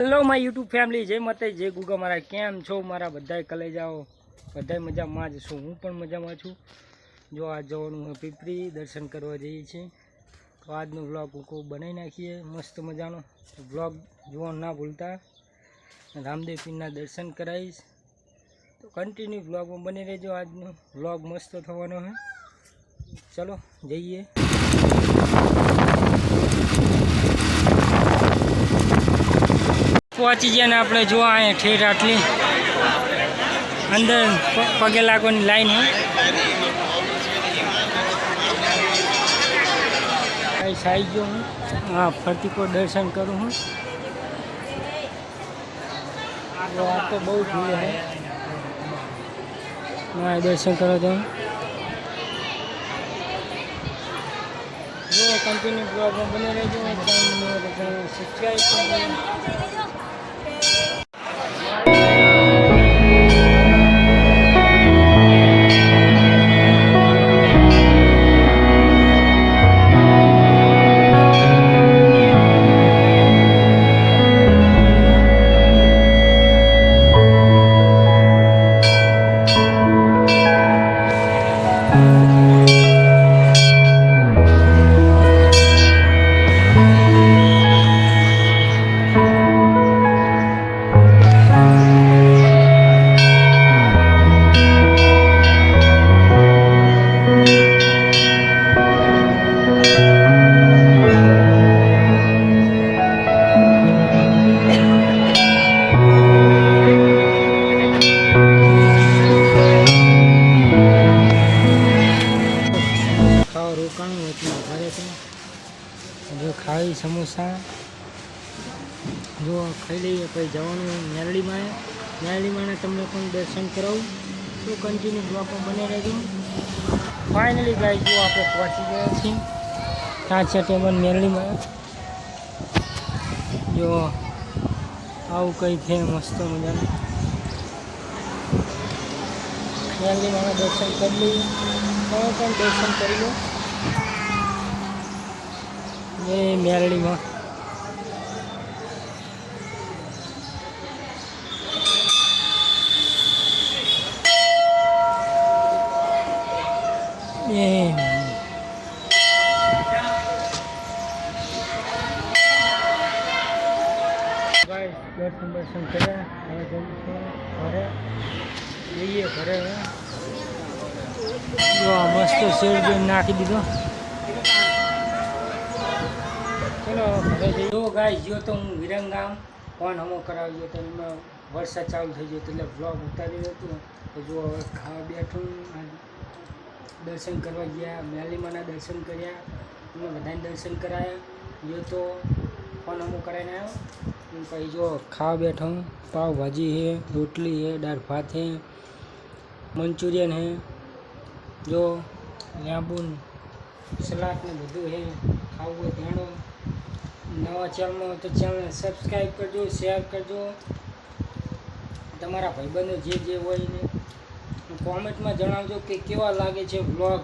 Hello my YouTube family જય મતે જય ગુગા મારા કેમ છો મારા બધાય કલેજાઓ? બધાય મજામાં જ છું. હું પણ મજામાં છું. જો આ જવાનું હું પીપરી, દર્શન કરવા જઈએ છીએ. તો આજનો વ્લોગ હું કહું બનાવી નાખીએ. મસ્ત મજાનો વ્લોગ જોવાનું ના ભૂલતા. રામદેવ પીરના દર્શન કરાવીશ. તો કન્ટિન્યુ વ્લોગમાં બની રહેજો. આજનો વ્લોગ મસ્ત થવાનો છે. ચલો, જઈએ. પહોંચી ગયા ને આપણે જો અહીંયા ઠેઠ આટલી. અંદર પ- પગે લાગવાની લાઈન હોય અહીં સાઈ ગયો હું. હા, ફરતી કોઈ દર્શન કરું હું. જો આ તો બહુ ભીડ છે હા, દર્શન કરો તો જો કન્ટિન્યુ બ્લોગમાં બને રહેજો. સબસ્ક્રાઈબ કરજો જો ખાવી સમોસા, જો ખાઈ લઈએ, પછી જવાનું મેરડીમાં મેરડીમાં તમને પણ દર્શન કરાવું. તો કન્ટિન્યુ બ્લોકમાં બને રહેજો. ફાઇનલી ગાઈ જો આપણે પહોંચી ગયા છીએ, ત્યાં છે ટેબલ મેરડીમાં જો આવું કંઈ છે, મસ્ત મજાનું. મેરડીમાં દર્શન કરી લઈએ. તમે પણ દર્શન કરી લો. એ મેરડીમાં. એ દર્શન દર્શન કર્યા. હવે છે ઘરે. જઈએ ઘરે. મસ્ત શેડ નાખી દીધો. જો ગાય જો તો હું વિરંગામ ફોન હમો કરાવ્યો તો એમાં વરસાદ ચાલુ થઈ ગયો એટલે બ્લોગ ઉતાર્યું હતું. તો જો હવે ખાવા બેઠું દર્શન કરવા ગયા, મેલીમાના દર્શન કર્યા, અમે બધાને દર્શન કરાયા. જો તો ફોન હમો કરાવીને આવ્યો. પછી જો ખાવા બેઠો પાવભાજી છે રોટલી છે દાળ ભાત હે, મંચુરિયન છે જો લીંબુ સલાડ ને બધું છે ખાવું ધ્યાનો નવા ચેનલમાં તો ચેનલને સબસ્ક્રાઈબ કરજો, શેર કરજો. તમારા ભાઈબંધો જે જે હોય ને કોમેન્ટમાં જણાવજો કે કેવા લાગે છે વ્લોગ.